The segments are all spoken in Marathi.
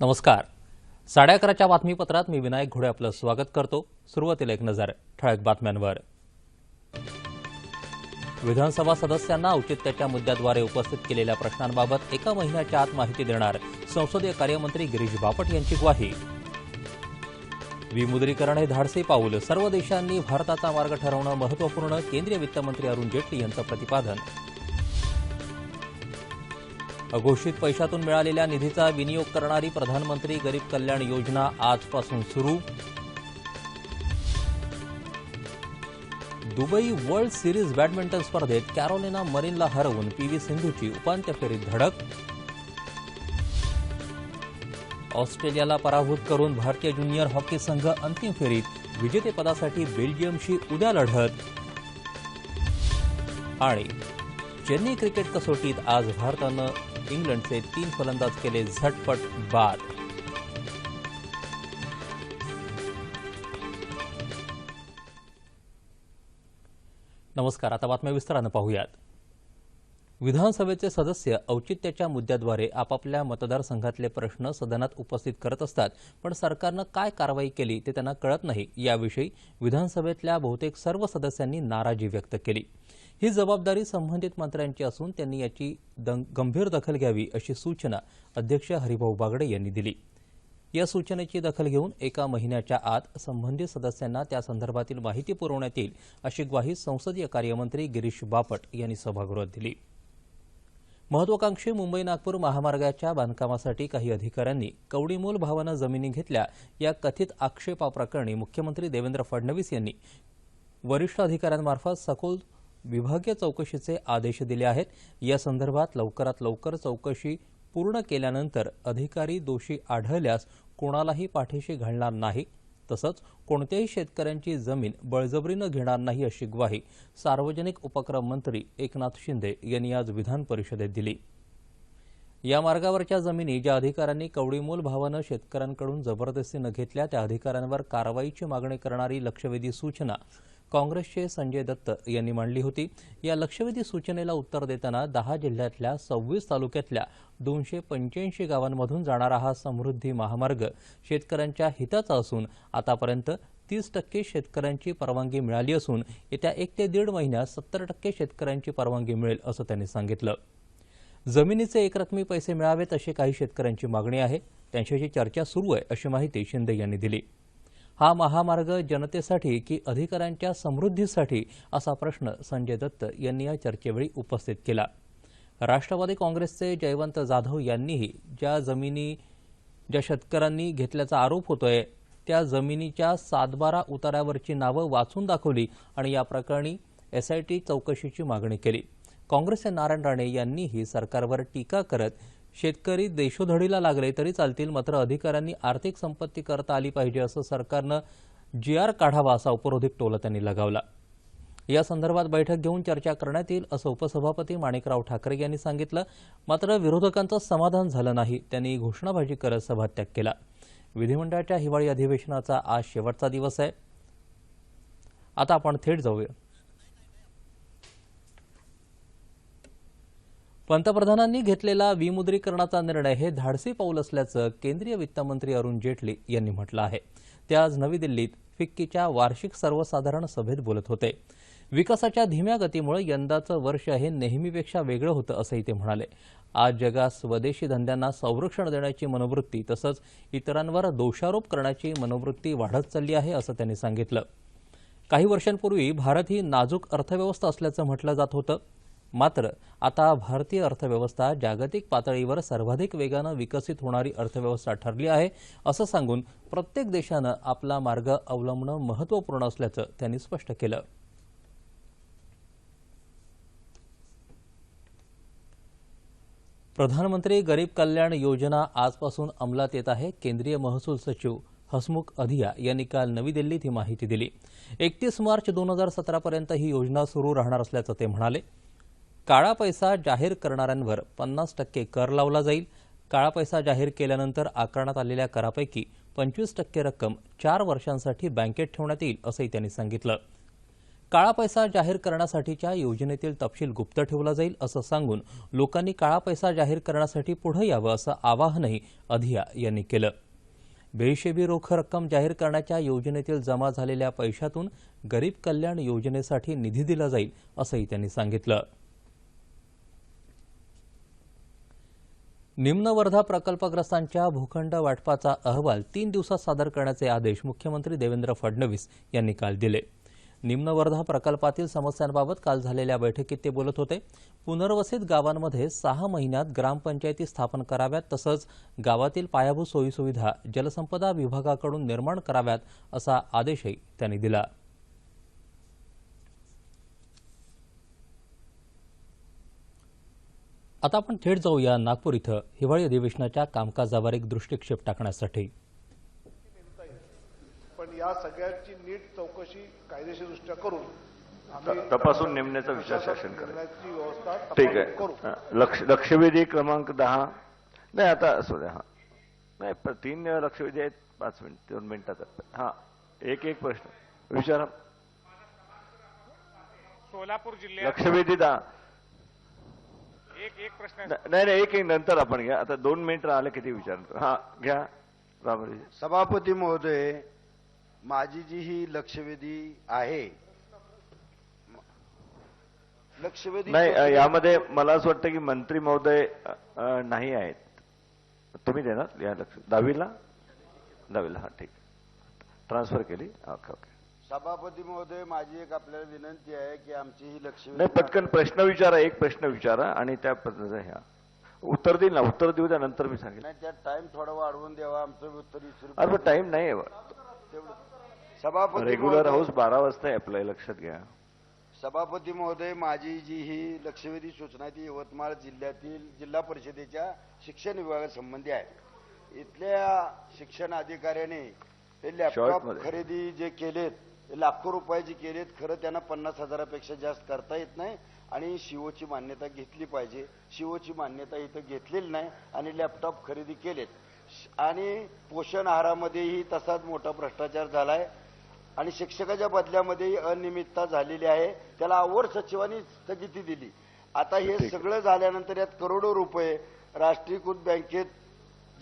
नमस्कार. साडे अकराच्या बातमीपत्रात मी विनायक घोडे आपलं स्वागत करतो. सुरुवातीला एक नजर ठळक बातम्यांवर. विधानसभा सदस्यांना औचित्याच्या मुद्द्याद्वारे उपस्थित केलेल्या प्रश्नांबाबत एका महिन्याच्या आत माहिती देणार संसदीय कार्यमंत्री गिरीश बापट यांची ग्वाही. विमुद्रीकरण हे धाडसे पाऊल. सर्व देशांनी भारताचा मार्ग ठरवणं महत्त्वपूर्ण केंद्रीय वित्तमंत्री अरुण जेटली यांचं प्रतिपादन. अघोषित पैशातून मिळालेल्या निधीचा विनियोग करणारी प्रधानमंत्री गरीब कल्याण योजना आजपासून सुरू. दुबई वर्ल्ड सिरीज बॅडमिंटन स्पर्धेत कॅरोलिना मरीनला हरवून पी व्ही सिंधूची उपांत्य फेरीत धडक. ऑस्ट्रेलियाला पराभूत करून भारतीय ज्युनियर हॉकी संघ अंतिम फेरीत विजेतेपदासाठी बेल्जियमशी उद्या लढत. आणि चेन्नई क्रिकेट कसोटीत आज भारतानं इंग्लंडचे तीन फलंदाज केले झटपट बाद. नमस्कार आता बातम्या विस्तारानं पाहूयात. विधानसभेचे सदस्य औचित्याच्या मुद्द्याद्वारे आपापल्या मतदारसंघातले प्रश्न सदनात उपस्थित करत असतात पण सरकारनं काय कारवाई केली ते त्यांना कळत नाही. याविषयी विधानसभेतल्या बहुतेक सर्व सदस्यांनी नाराजी व्यक्त केली. ही जबाबदारी संबंधित मंत्र्यांची असून त्यांनी याची गंभीर दखल घ्यावी अशी सूचना अध्यक्ष हरिभाऊ बागडे यांनी दिली. या सूचनेची दखल घेऊन एका महिन्याच्या आत संबंधित सदस्यांना त्या संदर्भातील माहिती पुरवण्यात येईल अशी ग्वाही संसदीय कार्यमंत्री गिरीश बापट यांनी सभागृहात दिली. महत्वाकांक्षी मुंबई नागपूर महामार्गाच्या बांधकामासाठी काही अधिकाऱ्यांनी कवडीमोल भावानं जमिनी घेतल्या या कथित आक्षेपाप्रकरणी मुख्यमंत्री देवेंद्र फडणवीस यांनी वरिष्ठ अधिकाऱ्यांमार्फत सखोल विभागीय चौकशीचे आदेश दिले आहेत. या संदर्भात लवकरात लवकर चौकशी पूर्ण केल्यानंतर अधिकारी दोषी आढळल्यास कोणालाही पाठीशी घालणार नाही. तसंच कोणत्याही शेतकऱ्यांची जमीन बळजबरीनं घेणार नाही अशी ग्वाही सार्वजनिक उपक्रम मंत्री एकनाथ शिंदे यांनी आज विधान परिषदेत दिली. या मार्गावरच्या जमिनी ज्या अधिकाऱ्यांनी कवडीमोल भावानं शेतकऱ्यांकडून जबरदस्तीनं घेतल्या त्या अधिकाऱ्यांवर कारवाईची मागणी करणारी लक्षवेधी सूचना काँग्रेसचे संजय दत्त यांनी मांडली होती. या लक्षवेधी सूचनेला उत्तर देताना दहा जिल्ह्यातल्या सव्वीस तालुक्यातल्या दोनशे पंच्याऐंशी गावांमधून जाणारा हा समृद्धी महामार्ग शेतकऱ्यांच्या हिताचा असून आतापर्यंत तीस टक्के शेतकऱ्यांची परवानगी मिळाली असून येत्या एक ते दीड महिन्यात सत्तर टक्के शेतकऱ्यांची परवानगी मिळेल असं त्यांनी सांगितलं. जमिनीचे एकरकमी पैसे मिळावेत अशी काही शेतकऱ्यांची मागणी आहे. त्यांच्याशी चर्चा सुरू आहे अशी माहिती शिंदे यांनी दिली. हा महामार्ग जनतेसाठी की अधिकाऱ्यांच्या समृद्धीसाठी असा प्रश्न संजय दत्त यांनी या चर्चेवेळी उपस्थित केला. राष्ट्रवादी काँग्रेसचे जयवंत जाधव यांनीही ज्या जमिनी ज्या शेतकऱ्यांनी घेतल्याचा आरोप होतोय त्या जमिनीच्या सातबारा उतारावरची नावं वाचून दाखवली आणि या प्रकरणी एसआयटी चौकशीची मागणी केली. काँग्रेसचे नारायण राणे यांनीही सरकारवर टीका करत शेतकरी देशोधडीला लागले तरी चालतील मात्र अधिकाऱ्यांनी आर्थिक संपत्ती करता आली पाहिजे असं सरकारनं जी आर काढावा असा उपरोधिक टोला त्यांनी लगावला. या संदर्भात बैठक घेऊन चर्चा करण्यात येईल असं उपसभापती माणिकराव ठाकरे यांनी सांगितलं. मात्र विरोधकांचं समाधान झालं नाही त्यांनी घोषणाबाजी करत सभात्याग केला. विधिमंडळाच्या हिवाळी अधिवेशनाचा आज शेवटचा दिवस आहे. आता आपण थेट जाऊया. पंतप्रधानांनी घेतलेला विमुद्रीकरणाचा निर्णय हे धाडसी पाऊल असल्याचं केंद्रीय वित्तमंत्री अरुण जेटली यांनी म्हटलं आहे. ते आज नवी दिल्लीत फिक्कीच्या वार्षिक सर्वसाधारण सभेत बोलत होते. विकासाच्या धीम्या गतीमुळे यंदाचं वर्ष हे नेहमीपेक्षा वेगळं होतं असंही ते म्हणाले. आज जगात स्वदेशी धंद्यांना संरक्षण देण्याची मनोवृत्ती तसंच इतरांवर दोषारोप करण्याची मनोवृत्ती वाढत चालली आहे असं त्यांनी सांगितलं. काही वर्षांपूर्वी भारत ही नाजूक अर्थव्यवस्था असल्याचं म्हटलं जात होतं. मात्र आता भारतीय अर्थव्यवस्था जागतिक पातळीवर सर्वाधिक वेगानं विकसित होणारी अर्थव्यवस्था ठरली आहे असं सांगून प्रत्येक देशानं आपला मार्ग अवलंबणं महत्त्वपूर्ण असल्याचं त्यांनी स्पष्ट केलं. प्रधानमंत्री गरीब कल्याण योजना आजपासून अंमलात येत आहे केंद्रीय महसूल सचिव हसमुख अधिया यांनी काल नवी दिल्लीत ही माहिती दिली. एकतीस मार्च दोन हजार सतरापर्यंत ही योजना सुरू राहणार असल्याचं ते म्हणाले. काळा पैसा जाहीर करणाऱ्यांवर पन्नास टक्के कर लावला जाईल. काळा पैसा जाहीर केल्यानंतर आकारण्यात आलेल्या करापैकी पंचवीस टक्के रक्कम चार वर्षांसाठी बँकेत ठेवण्यात येईल असंही त्यांनी सांगितलं. काळा पैसा जाहीर करण्यासाठीच्या योजनेतील तपशील गुप्त ठेवला जाईल असं सांगून लोकांनी काळा पैसा जाहीर करण्यासाठी पुढे यावं असं आवाहनही अधिया यांनी केलं. बेहिशेबी रोख रक्कम जाहीर करण्याच्या योजनेतील जमा झालेल्या पैशातून गरीब कल्याण योजनेसाठी निधी दिला जाईल असंही त्यांनी सांगितलं. निम्न वर्धा प्रकल्पग्रस्तांच्या भूखंड वाटपाचा अहवाल तीन दिवसात सादर करण्याचे आदेश मुख्यमंत्री देवेंद्र फडणवीस यांनी काल दिले. निम्न वर्धा प्रकल्पातील समस्यांबाबत काल झालेल्या बैठकीत ते बोलत होते. पुनर्वसित गावांमध्ये सहा महिन्यात ग्रामपंचायती स्थापन कराव्यात तसंच गावातील पायाभूत सोयीसुविधा जलसंपदा विभागाकडून निर्माण कराव्यात असा आदेशही त्यांनी दिला. आता आपण थेट जाऊया नागपूर इथं. हिवाळी अधिवेशनाच्या कामकाजावर एक दृष्टिक्षेप टाकण्यासाठी. पण या सगळ्यांची नीट चौकशी कायदेशीरदृष्ट्या करून तपासून नेमण्याचा विचार शासन करेल. निर्णयाची व्यवस्था ठीक आहे. हा, लक्ष लक्षवेधी क्रमांक दहा. नाही आता असू द्या हा. नाही तीन लक्षवेधी आहेत पाच मिनिट दोन मिनिटात हा एक एक प्रश्न. विचारा. सोलापूर जिल्ह्यात लक्षवेधी दहा. एक एक प्रश्न आहे. न- नाही नाही एक एक नंतर आपण घ्या. आता दोन मिनिट राहिले किती विचार हा घ्या. बाबरी सभापती महोदय माझी जी ही लक्षवेधी आहे लक्षवेधी नाही यामध्ये मला असं वाटतं की मंत्री महोदय नाही आहेत. तुम्ही देणार? या लक्ष दहावीला? दहावीला हा ठीक. ट्रान्सफर केली? ओके ओके सभापती महोदय माझी एक आपल्याला विनंती आहे की आमची ही नाही लक्षवेधी पटकन प्रश्न विचारा एक प्रश्न विचारा आणि त्या पद्धतीचं ह्या उत्तर देईल ना उत्तर देऊ द्या नंतर मी सांगेन नाही त्यात टाइम थोडा वाढवून द्यावा आमचं उत्तर अरे पण टाइम नाही तेवढं सभापती रेग्युलर हाऊस बारा वाजता आहे आपलं लक्षात घ्या. सभापती महोदय माझी जी ही लक्षवेधी सूचना आहे ती यवतमाळ जिल्ह्यातील जिल्हा परिषदेच्या शिक्षण विभागासंबंधी आहे. इथल्या शिक्षण अधिकाऱ्याने हे लॅपटॉप. खरेदी जे केलेत ते लाखो रुपयाची केलेत खरं त्यांना पन्नास हजारापेक्षा जास्त करता येत नाही आणि शिवोची मान्यता घेतली पाहिजे. शिवोची मान्यता इथं घेतलेली नाही आणि लॅपटॉप खरेदी केलेत. आणि पोषण आहारामध्येही तसाच मोठा भ्रष्टाचार झालाय. आणि शिक्षकाच्या बदल्यामध्ये अनियमितता झालेली आहे. त्याला आवर सचिवांनी स्थगिती दिली. आता हे. सगळं झाल्यानंतर यात करोडो रुपये राष्ट्रीयकृत बँकेत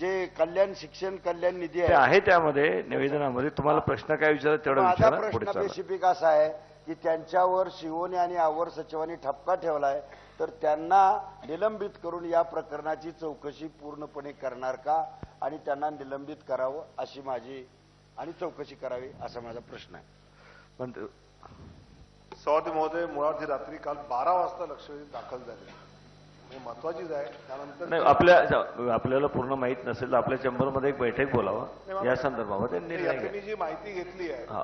जे कल्याण शिक्षण कल्याण निधी ते आहे. आहे त्यामध्ये निवेदनामध्ये. तुम्हाला प्रश्न काय विचारा तेवढा माझा विचारा पुढे प्रश्न चाला. स्पेसिफिक असा आहे की त्यांच्यावर शिवोने आणि आवर सचिवांनी ठपका ठेवलाय. तर त्यांना निलंबित करून या प्रकरणाची चौकशी पूर्णपणे करणार का? आणि त्यांना निलंबित करावं अशी माझी आणि चौकशी करावी असा माझा प्रश्न आहे. पण सभापती महोदय मुळात ही रात्री काल बारा वाजता लक्षवेधी दाखल झाली. हे महत्वाचीच आहे. त्यानंतर नाही आपल्या आपल्याला पूर्ण माहीत नसेल तर आपल्या चेंबरमध्ये एक बैठक बोलावा. या संदर्भामध्ये मी जी माहिती घेतली आहे हा.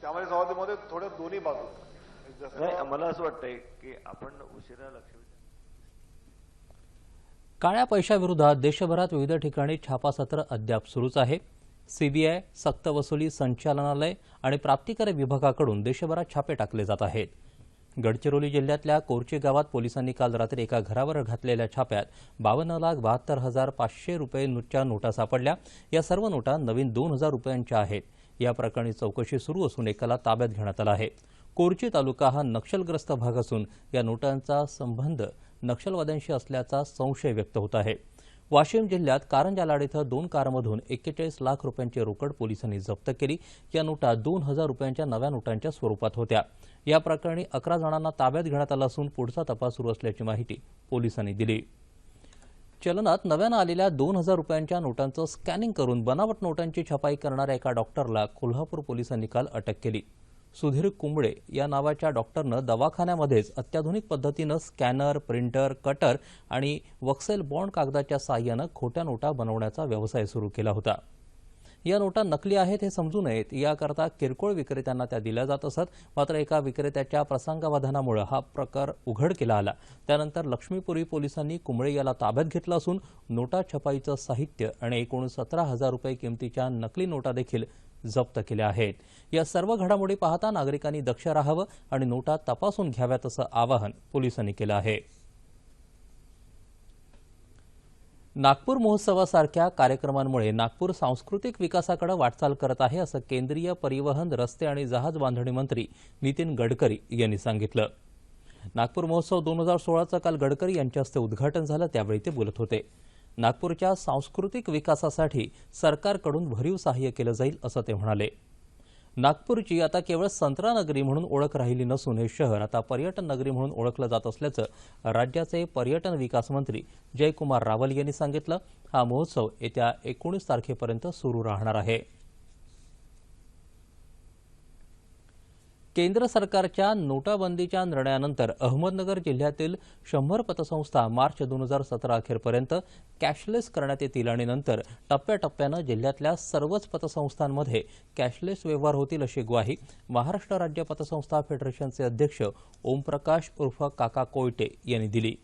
त्यामध्ये सभापती महोदय थोडे दोन्ही बाजू. मला असं वाटतंय की आपण उशिरा लक्ष काळ्या पैशाविरोधात देशभरात विविध ठिकाणी छापासत्र अद्याप सुरूच आहे. सीबीआय सक्तवसुली संचालनालय आणि प्राप्तिकर विभागाकडून देशभरात छापे टाकले जात आहेत. गडचिरोली जिल्ह्यातल्या कोरची गावात पोलिसांनी काल रात्री एका घरावर घातलेल्या छाप्यात बावन्न लाख बहात्तर हजार पाचशे रुपयेच्या नोटा सापडल्या. या सर्व नोटा नवीन दोन हजार रुपयांच्या आहेत. या प्रकरणी चौकशी सुरू असून एकाला ताब्यात घेण्यात आला आहे. कोरची तालुका हा नक्षलग्रस्त भाग असून या नोटांचा संबंध नक्षलवाद्यांशी असल्याचा संशय व्यक्त होत आहे. वाशिम जिल्ह्यात कारंजालाड इथं दोन कारमधून एक्केचाळीस लाख रुपयांची रोकड पोलिसांनी जप्त केली. या नोटा दोन हजार रुपयांच्या नव्या नोटांच्या स्वरूपात होत्या. या प्रकरणी अकरा जणांना ताब्यात घेण्यात आलं असून पुढचा तपास सुरू असल्याची माहिती पोलिसांनी दिली. चलनात नव्यानं आलेल्या दोन हजार रुपयांच्या नोटांचं स्कॅनिंग करून बनावट नोटांची छपाई करणाऱ्या एका डॉक्टरला कोल्हापूर पोलिसांनी काल अटक केली. सुधीर कुंबळे या नावाच्या डॉक्टरनं दवाखान्यामध्येच अत्याधुनिक पद्धतीनं स्कॅनर प्रिंटर कटर आणि वक्सेल बॉन्ड कागदाच्या साह्यानं खोट्या नोटा बनवण्याचा व्यवसाय सुरू केला होता. या नोटा नकली आहेत हे समजू नयेत याकरता किरकोळ विक्रेत्यांना त्या दिल्या जात असत मात्र एका विक्रेत्याच्या प्रसंगावधानामुळे हा प्रकार उघड केला आला. त्यानंतर लक्ष्मीपुरी पोलिसांनी कुंबळे याला ताब्यात घेतलं असून नोटा छपाईचं साहित्य आणि एकूण सतरा हजार रुपये किमतीच्या नकली नोटा देखील जप्त केल्या आहेत. या सर्व घडामोडी पाहता नागरिकांनी दक्ष राहावं आणि नोटा तपासून घ्याव्यात असं आवाहन पोलिसांनी केलं आहे. नागपूर महोत्सवासारख्या कार्यक्रमांमुळे नागपूर सांस्कृतिक विकासाकडे वाटचाल करत आहे असं केंद्रीय परिवहन रस्ते आणि जहाज बांधणी मंत्री नितीन गडकरी यांनी सांगितलं. नागपूर महोत्सव दोन हजार सोळाचं काल गडकरी यांच्या हस्ते उद्घाटन झालं त्यावेळी ते बोलत होते. नागपूरच्या सांस्कृतिक विकासासाठी सरकारकडून भरीव सहाय्य केलं जाईल असं ते म्हणाले. नागपूरची आता केवळ संत्रा नगरी म्हणून ओळख राहिली नसून हे शहर आता पर्यटन नगरी म्हणून ओळखलं जात असल्याचं राज्याचे पर्यटन विकास मंत्री जयकुमार रावल यांनी सांगितलं. हा महोत्सव येत्या एकोणीस तारखेपर्यंत सुरू राहणार आहे. केंद्र सरकारच्या नोटाबंदीच्या निर्णयानंतर अहमदनगर जिल्ह्यातील शंभर पतसंस्था मार्च दोन हजार सतरा अखेरपर्यंत कॅशलेस करण्यात येतील आणि नंतर टप्प्याटप्प्यानं जिल्ह्यातल्या सर्वच पतसंस्थांमध्ये कॅशलेस व्यवहार होतील अशी ग्वाही महाराष्ट्र राज्य पतसंस्था फेडरेशनचे अध्यक्ष ओमप्रकाश उर्फ काका कोयटे यांनी दिली.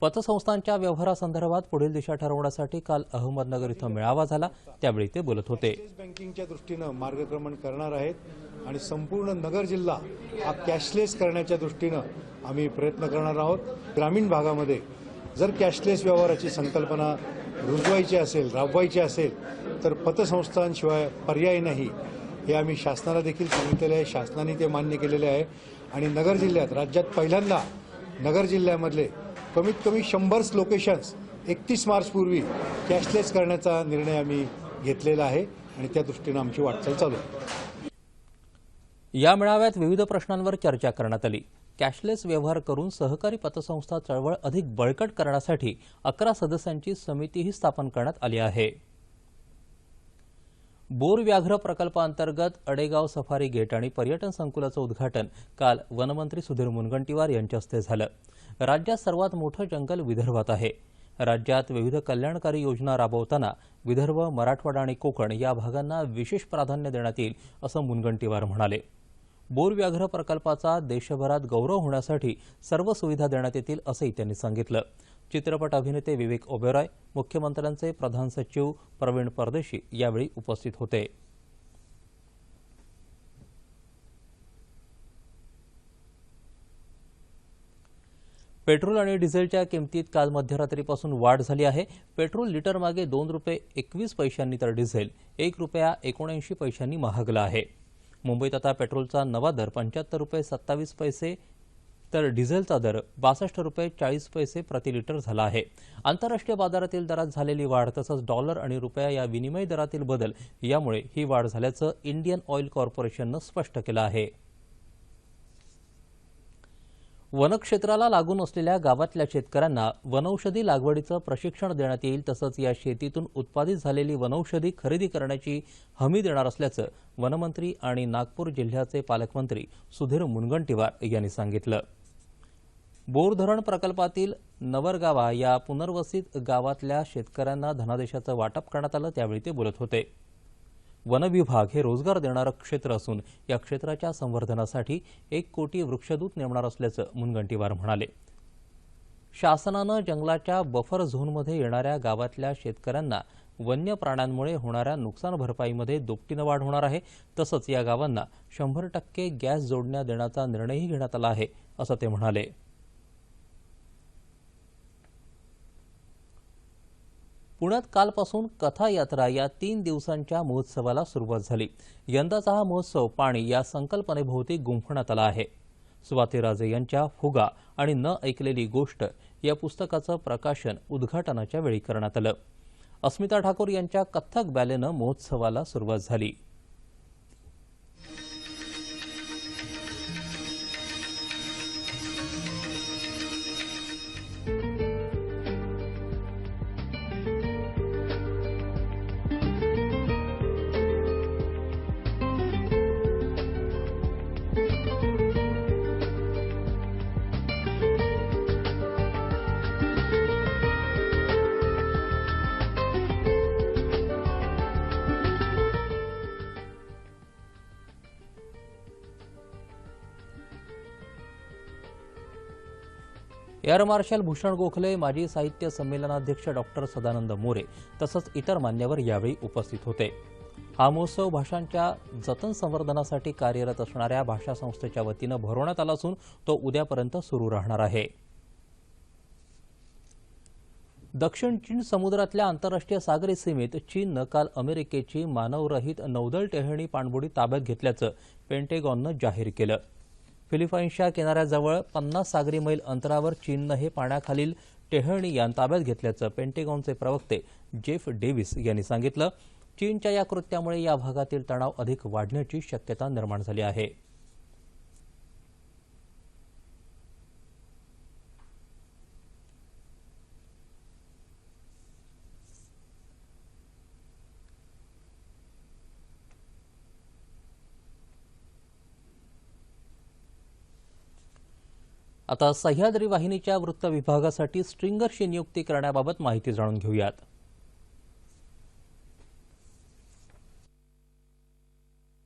पतसंस्थांच्या व्यवहारासंदर्भात पुढील दिशा ठरवण्यासाठी काल अहमदनगर इथं मेळावा झाला. त्यावेळी ते बोलत होते. बँकिंगच्या दृष्टीनं मार्गक्रमण करणार आहेत आणि संपूर्ण नगर जिल्हा हा कॅशलेस करण्याच्या दृष्टीनं आम्ही प्रयत्न करणार आहोत. ग्रामीण भागामध्ये जर कॅशलेस व्यवहाराची संकल्पना रुजवायची असेल राबवायची असेल तर पतसंस्थांशिवाय पर्याय नाही. हे आम्ही शासनाला देखील सांगितलेले आहे. शासनाने ते मान्य केलेले आहे. आणि नगर जिल्ह्यात राज्यात पहिल्यांदा नगर जिल्ह्यामधले कमीत कमी शंभर लोकेशन्स एकतीस मार्चपूर्वी कॅशलेस करण्याचा निर्णय आम्ही घेतलेला आहे आणि त्या दृष्टीनं आमची वाटचाल चालू आहे. या मेळाव्यात विविध प्रश्नांवर चर्चा करण्यात आली. कॅशलेस व्यवहार करून सहकारी पतसंस्था चळवळ अधिक बळकट करण्यासाठी अकरा सदस्यांची समितीही स्थापन करण्यात आली आहे. बोर व्याघ्र प्रकल्पांतर्गत अडेगाव सफारी गेट आणि पर्यटन संकुलाचं उद्घाटन काल वनमंत्री सुधीर मुनगंटीवार यांच्या हस्ते झालं. राज्यात सर्वात मोठं जंगल विदर्भात आहे. राज्यात विविध कल्याणकारी योजना राबवताना विदर्भ मराठवाडा आणि कोकण या भागांना विशेष प्राधान्य देण्यात येईल असं मुनगंटीवार म्हणाले. बोर व्याघ्र प्रकल्पाचा देशभरात गौरव होण्यासाठी सर्व सुविधा देण्यात येतील असंही त्यांनी सांगितलं. चित्रपट अभिनेते विवेक ओबेरॉय मुख्यमंत्र्यांचे प्रधान सचिव प्रवीण परदेशी यावेळी उपस्थित होते. पेट्रोल आणि डिझेलच्या किमतीत काल मध्यरात्रीपासून वाढ झाली आहे. पेट्रोल लिटरमागे दोन रुपये एकवीस पैशांनी तर डिझेल एक रुपया एकोणऐंशी पैशांनी महागला आहे. मुंबईत आता पेट्रोलचा नवा दर पंच्याहत्तर रुपये सत्तावीस पैसे तर डिझेलचा दर बासष्ट रुपये चाळीस पैसे प्रति लिटर झाला आहे. आंतरराष्ट्रीय बाजारातील दरात झालेली वाढ तसंच डॉलर आणि रुपया या विनिमय दरातील बदल यामुळे ही वाढ झाल्याचं इंडियन ऑइल कॉर्पोरेशननं स्पष्ट केलं आहे. वनक्षेत्राला लागून असलेल्या गावातल्या शेतकऱ्यांना वनौषधी लागवडीचं प्रशिक्षण देण्यात येईल तसंच या शेतीतून उत्पादित झालेली वनौषधी खरेदी करण्याची हमी देणार असल्याचं वनमंत्री आणि नागपूर जिल्ह्याचे पालकमंत्री सुधीर मुनगंटीवार यांनी सांगितलं. बोर धरण प्रकल्पातील नवरगावा या पुनर्वसित गावातल्या शेतकऱ्यांना धनादेशाचं वाटप करण्यात आलं त्यावेळी ते बोलत होते. वनविभाग हे रोजगार देणारं क्षेत्र असून या क्षेत्राच्या संवर्धनासाठी एक कोटी वृक्षदूत नेमणार असल्याचं मुनगंटीवार म्हणाले. शासनानं जंगलाच्या बफर झोनमध्ये येणाऱ्या गावातल्या शेतकऱ्यांना वन्य प्राण्यांमुळे होणाऱ्या नुकसान भरपाईमध्ये दुपटीनं वाढ होणार आहे. तसंच या गावांना शंभर टक्के गॅस जोडण्या देण्याचा निर्णयही घेण्यात आला आहे असं ते म्हणाले. पुण्यात कालपासून कथायात्रा या तीन दिवसांच्या महोत्सवाला सुरुवात झाली. यंदाचा हा महोत्सव पाणी या संकल्पनेभोवती गुंफण्यात आला आहे. स्वातीराजे यांच्या फुगा आणि न ऐकलेली गोष्ट या पुस्तकाचं प्रकाशन उद्घाटनाच्या वेळी करण्यात आलं. अस्मिता ठाकूर यांच्या कथ्थक बॅलेनं महोत्सवाला सुरुवात झाली. एअर मार्शल भूषण गोखले माजी साहित्य संमेलनाध्यक्ष डॉक्टर सदानंद मोरे तसंच इतर मान्यवर यावेळी उपस्थित होते. हा महोत्सव भाषांच्या जतन संवर्धनासाठी कार्यरत असणाऱ्या भाषा संस्थेच्या वतीनं भरवण्यात आला असून तो उद्यापर्यंत सुरू राहणार आहे. दक्षिण चीन समुद्रातल्या आंतरराष्ट्रीय सागरी सीमेत चीननं काल अमेरिकेची मानवरहित नौदल टेहळणी पाणबुडी ताब्यात घेतल्याचं पेंटेगॉननं जाहीर केलं. फिलिपाईन्सच्या किनाऱ्याजवळ पन्नास सागरी मैल अंतरावर चीननं हे पाण्याखालील टेहळणी यान ताब्यात घेतल्याचं पेंटेगॉनचे प्रवक्ते जेफ डेव्हिस यांनी सांगितलं. चीनच्या या कृत्यामुळे या भागातील तणाव अधिक वाढण्याची शक्यता निर्माण झाली आहे. आता सह्याद्री वाहिनीच्या वृत्त विभागासाठी स्ट्रिंगरची नियुक्ती करण्याबाबत माहिती जाणून घेऊयात.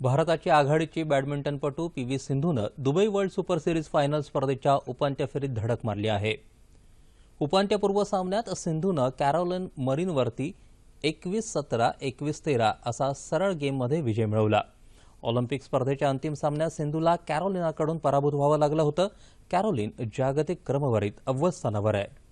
भारताची आघाडीची बॅडमिंटनपटू पी व्ही सिंधूनं Dubai world super series final स्पर्धेच्या उपांत्य फेरीत धडक मारली आहे. उपांत्यपूर्व सामन्यात सिंधूनं कॅरोलिन मरीनवरती एकवीस सतरा एकवीस तेरा असा सरळ गेममध्ये विजय मिळवला. ऑलिम्पिक स्पर्धेच्या अंतिम सामन्यात सिंधूला कॅरोलिनाकडून पराभूत व्हावं लागलं होतं. कॅरोलिन जागतिक क्रमवारीत अव्वल स्थानावर आहे.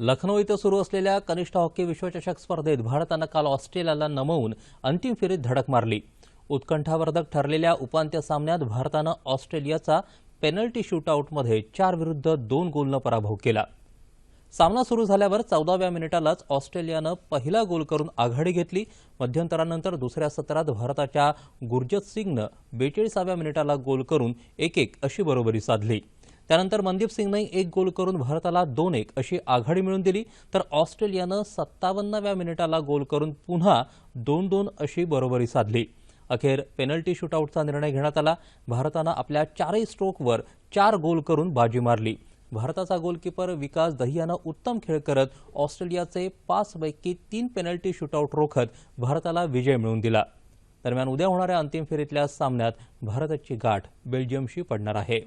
लखनौ इथं सुरू असलेल्या कनिष्ठ हॉकी विश्वचषक स्पर्धेत भारतानं काल ऑस्ट्रेलियाला नमवून अंतिम फेरीत धडक मारली. उत्कंठावर्धक ठरलेल्या उपांत्य सामन्यात भारतानं ऑस्ट्रेलियाचा पेनल्टी शूटआउटमध्ये चार विरुद्ध दोन गोलनं पराभव केला. सामना सुरू झाल्यावर चौदाव्या मिनिटालाच ऑस्ट्रेलियानं पहिला गोल करून आघाडी घेतली. मध्यंतरानंतर दुसऱ्या सत्रात भारताच्या गुरजत सिंगनं बेचाळीसाव्या मिनिटाला गोल करून एक एक अशी बरोबरी साधली. त्यानंतर मनदीप सिंगने एक गोल करून भारताला दोन एक अशी आघाडी मिळवून दिली. तर ऑस्ट्रेलियानं सत्तावन्नाव्या मिनिटाला गोल करून पुन्हा दोन दोन अशी बरोबरी साधली. अखेर पेनल्टी शूटआउटचा निर्णय घेण्यात आला. भारतानं आपल्या चारही स्ट्रोकवर चार गोल करून बाजी मारली. भारताचा गोलकीपर विकास दहियानं उत्तम खेळ करत ऑस्ट्रेलियाचे पाचपैकी तीन पेनल्टी शूटआउट रोखत भारताला विजय मिळवून दिला. दरम्यान उद्या होणाऱ्या अंतिम फेरीतल्या सामन्यात भारताची गाठ बेल्जियमशी पडणार आहे.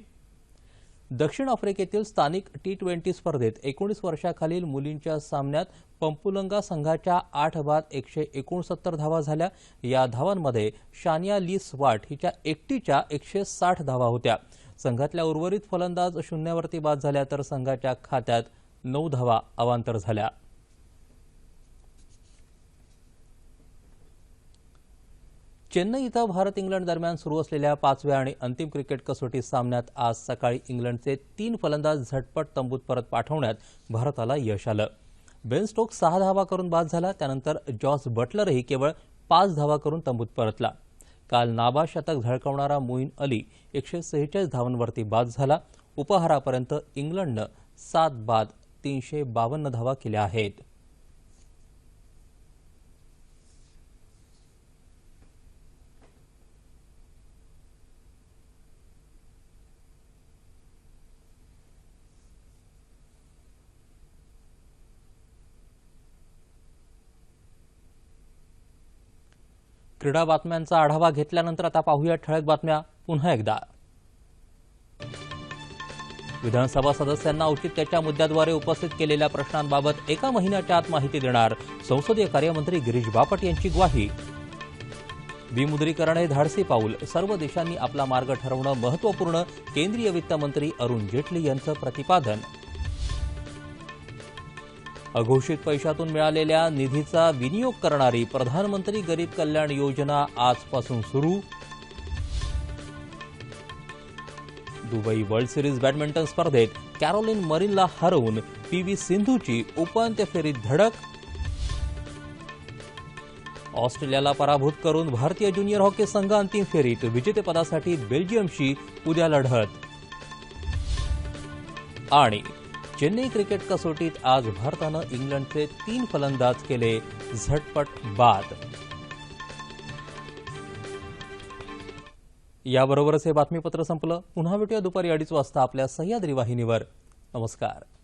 दक्षिण आफ्रिकेतील स्थानिक टी ट्वेंटी स्पर्धेत एकोणीस वर्षाखालील मुलींच्या सामन्यात पंपुलंगा संघाच्या आठ बाद एकशे एकोणसत्तर धावा झाल्या. या धावांमध्ये शानिया ली स्वाट हिच्या एकटीच्या एकशे साठ धावा होत्या. संघातल्या उर्वरित फलंदाज शून्यावरती बाद झाल्या तर संघाच्या खात्यात नऊ धावा अवांतर झाल्या. चेन्नई इथं भारत इंग्लंड दरम्यान सुरू असलेल्या पाचव्या आणि अंतिम क्रिकेट कसोटी सामन्यात आज सकाळी इंग्लंडचे तीन फलंदाज झटपट तंबूत परत पाठवण्यात भारताला यश आलं. बेन स्टोक सहा धावा करून बाद झाला त्यानंतर जॉस बटलरही केवळ पाच धावा करून तंबूत परतला. काल नाबा शतक झळकवणारा मोईन अली एकशे सेहेचाळीस धावांवरती बाद झाला. उपहारापर्यंत इंग्लंडनं सात बाद तीनशे बावन्न धावा केल्या आहेत. क्रीडा बातम्यांचा आढावा घेतल्यानंतर आता पाहूया ठळक बातम्या पुन्हा एकदा. विधानसभा सदस्यांना औचित्याच्या मुद्द्याद्वारे उपस्थित केलेल्या प्रश्नांबाबत एका महिन्याच्या आत माहिती देणार संसदीय कार्यमंत्री गिरीश बापट यांची ग्वाही. विमुद्रीकरण हे धाडसी पाऊल सर्व देशांनी आपला मार्ग ठरवणं महत्त्वपूर्ण केंद्रीय वित्तमंत्री अरुण जेटली यांचं प्रतिपादन. अघोषित पैशातून मिळालेल्या निधीचा विनियोग करणारी प्रधानमंत्री गरीब कल्याण योजना आजपासून सुरू. दुबई वर्ल्ड सिरीज बॅडमिंटन स्पर्धेत कॅरोलिन मरीनला हरवून पी व्ही सिंधूची उपांत्य फेरीत धडक. ऑस्ट्रेलियाला पराभूत करून भारतीय ज्युनियर हॉकी संघ अंतिम फेरीत विजेतेपदासाठी बेल्जियमशी उद्या लढत. आणि चेन्नई क्रिकेट कसोटीत आज भारतानं इंग्लंडचे तीन फलंदाज केले झटपट बाद. याबरोबरच हे बातमीपत्र संपलं. पुन्हा भेटूया दुपारी अडीच वाजता आपल्या सह्याद्री वाहिनीवर. नमस्कार.